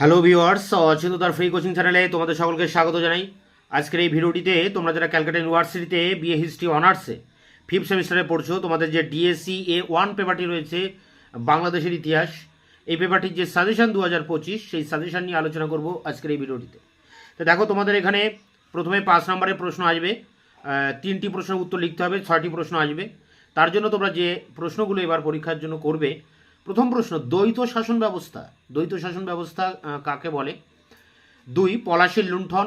Hello viewers অচেততার free coaching চ্যানেলে তোমাদের সকলকে স্বাগত জানাই। আজকের এই ভিডিওটিতে তোমরা যারা ক্যালকাটা ইউনিভার্সিটিতে বিএ হিস্ট্রি অনার্সে ফিফথ সেমিস্টারে পড়ছো, তোমাদের যে ডিএসসি এ ওয়ান পেপারটি রয়েছে, বাংলাদেশের ইতিহাস, এই পেপারটির যে সাজেশন দু হাজার পঁচিশ, সেই সাজেশন নিয়ে আলোচনা করব আজকের এই ভিডিওটিতে। তো দেখো, তোমাদের এখানে প্রথমে পাঁচ নম্বরের প্রশ্ন আসবে। তিনটি প্রশ্নের উত্তর লিখতে হবে, ছয়টি প্রশ্ন আসবে। তার জন্য তোমরা যে প্রশ্নগুলো এবার পরীক্ষার জন্য করবে প্রথম প্রশ্ন, দ্বৈত শাসন ব্যবস্থা। দ্বৈত শাসন ব্যবস্থা কাকে বলে? দুই, পলাশির লুণ্ঠন,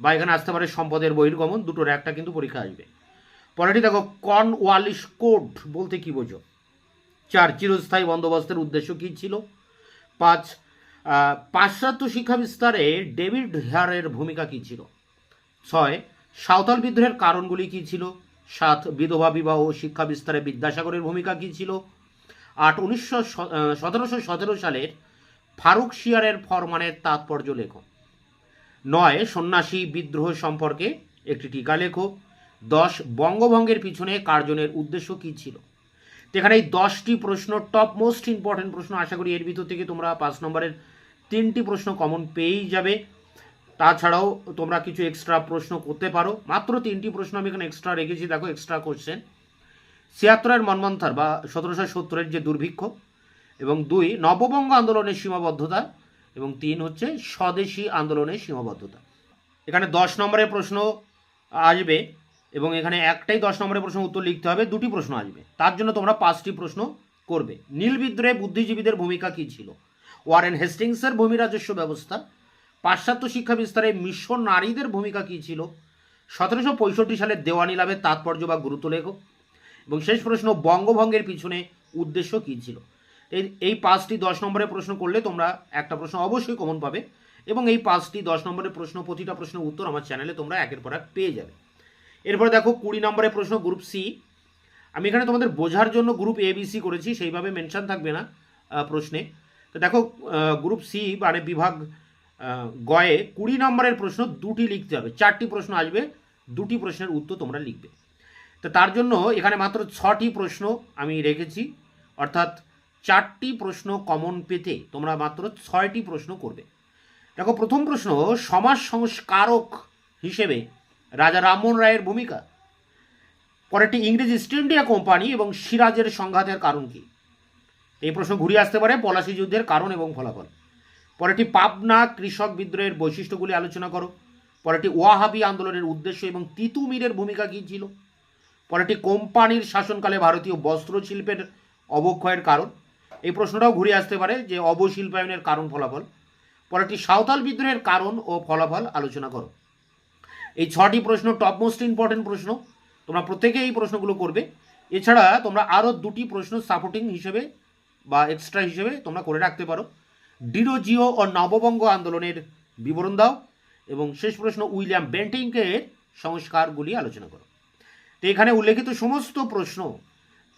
বা এখানে আসতে পারে সম্পদের বহির্গমন, দুটোর একটা কিন্তু পরীক্ষা আসবে। পরেরটি দেখো, কর্নওয়ালিশ কোড বলতে কি বোঝো? চার, চিরস্থায়ী বন্দোবস্তের উদ্দেশ্য কী ছিল? পাঁচ পাশ্চাত্য শিক্ষা বিস্তারে ডেভিড হেয়ারের ভূমিকা কী ছিল? ছয়, সাঁওতাল বিদ্রোহের কারণগুলি কী ছিল? সাত, বিধবা বিবাহ শিক্ষা বিস্তারে বিদ্যাসাগরের ভূমিকা কী ছিল? আট উনিশশো সতেরোশো সতেরো সালের ফারুক শিয়ারের ফরমানের তাৎপর্য লেখো। নয়, সন্ন্যাসী বিদ্রোহ সম্পর্কে একটি টিকা লেখো। দশ, বঙ্গভঙ্গের পিছনে কার্জনের উদ্দেশ্য কী ছিল? এখানে এই দশটি প্রশ্ন টপ মোস্ট ইম্পর্টেন্ট প্রশ্ন, আশা করি এর ভিতর থেকে তোমরা পাঁচ নম্বরের তিনটি প্রশ্ন কমন পেয়েই যাবে। তাছাড়াও তোমরা কিছু এক্সট্রা প্রশ্ন করতে পারো। মাত্র তিনটি প্রশ্ন আমি এখানে এক্সট্রা রেখেছি। দেখো এক্সট্রা কোশ্চেন ছিয়াত্তরের মন্মন্থর বা সতেরোশো সত্তরের যে দুর্ভিক্ষ, এবং দুই, নববঙ্গ আন্দোলনের সীমাবদ্ধতা, এবং তিন হচ্ছে স্বদেশী আন্দোলনের সীমাবদ্ধতা। এখানে দশ নম্বরের প্রশ্ন আসবে, এবং এখানে একটাই দশ নম্বরের প্রশ্ন উত্তর লিখতে হবে, দুটি প্রশ্ন আসবে। তার জন্য তোমরা পাঁচটি প্রশ্ন করবে। নীল বিদ্রোহে বুদ্ধিজীবীদের ভূমিকা কী ছিল? ওয়ারেন হেস্টিংসের ভূমি রাজস্ব ব্যবস্থা, পাশ্চাত্য শিক্ষা বিস্তারে মিশর নারীদের ভূমিকা কী ছিল? সতেরোশো পঁয়ষট্টি সালের দেওয়ানি লাভের তাৎপর্য বা গুরুত্ব লেখো। এবং শেষ প্রশ্ন, বঙ্গভঙ্গের পিছনে উদ্দেশ্য কী ছিল? এই এই পাঁচটি দশ নম্বরের প্রশ্ন করলে তোমরা একটা প্রশ্ন অবশ্যই কমন পাবে এবং এই পাঁচটি দশ নম্বরের প্রশ্ন, প্রতিটা প্রশ্নের উত্তর আমার চ্যানেলে তোমরা একের পর এক পেয়ে যাবে। এরপরে দেখো, কুড়ি নম্বরের প্রশ্ন গ্রুপ সি আমি এখানে তোমাদের বোঝার জন্য গ্রুপ এ বি সি করেছি, সেইভাবে মেনশন থাকবে না প্রশ্নে। তো দেখো গ্রুপ সি মানে বিভাগ গয়ে কুড়ি নম্বরের প্রশ্ন দুটি লিখতে হবে। চারটি প্রশ্ন আসবে, দুটি প্রশ্নের উত্তর তোমরা লিখবে। তো তার জন্য এখানে মাত্র ছটি প্রশ্ন আমি রেখেছি, অর্থাৎ চারটি প্রশ্ন কমন পেতে তোমরা মাত্র ছয়টি প্রশ্ন করবে। দেখো, প্রথম প্রশ্ন, সমাজ সংস্কারক হিসেবে রাজা রামমোহন রায়ের ভূমিকা। পরেরটি, ইংরেজ ইস্ট ইন্ডিয়া কোম্পানি এবং সিরাজের সংঘাতের কারণ কি? এই প্রশ্ন ঘুরিয়ে আসতে পারে, পলাশি যুদ্ধের কারণ এবং ফলাফল। পরেরটি, পাবনা কৃষক বিদ্রোহের বৈশিষ্ট্যগুলি আলোচনা করো। পরেরটি, ওয়াহাবি আন্দোলনের উদ্দেশ্য এবং তিতুমিরের ভূমিকা কী ছিল? পরেরটি কোম্পানির শাসনকালে ভারতীয় বস্ত্র শিল্পের অবক্ষয়ের কারণ। এই প্রশ্নটাও ঘুরে আসতে পারে যে অবশিল্পায়নের কারণ ফলাফল। পরেরটি সাঁওতাল বিদ্রোহের কারণ ও ফলাফল আলোচনা করো। এই ছটি প্রশ্ন টপ মোস্ট ইম্পর্টেন্ট প্রশ্ন। তোমরা প্রত্যেকে এই প্রশ্নগুলো করবে। এছাড়া তোমরা আরও দুটি প্রশ্ন সাপোর্টিং হিসেবে বা এক্সট্রা হিসেবে তোমরা করে রাখতে পারো। ডিরোজিও ও নববঙ্গ আন্দোলনের বিবরণ দাও এবং শেষ প্রশ্ন উইলিয়াম বেন্টিংকের সংস্কারগুলি আলোচনা করো। তো এখানে উল্লেখিত সমস্ত প্রশ্ন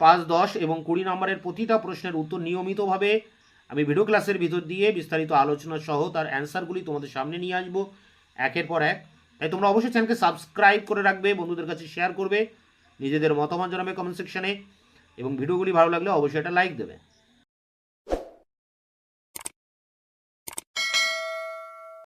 পাঁচ, দশ এবং কুড়ি নম্বরের প্রতিটা প্রশ্নের উত্তর নিয়মিতভাবে আমি ভিডিও ক্লাসের ভিতর দিয়ে বিস্তারিত আলোচনা সহ তার অ্যান্সারগুলি তোমাদের সামনে নিয়ে আসব। একের পর এক। তাই তোমরা অবশ্যই চ্যানেলকে সাবস্ক্রাইব করে রাখবে, বন্ধুদের কাছে শেয়ার করবে, নিজেদের মতামত জানাবে কমেন্ট সেকশনে এবং ভিডিওগুলি ভালো লাগলে অবশ্যই এটা লাইক দেবে।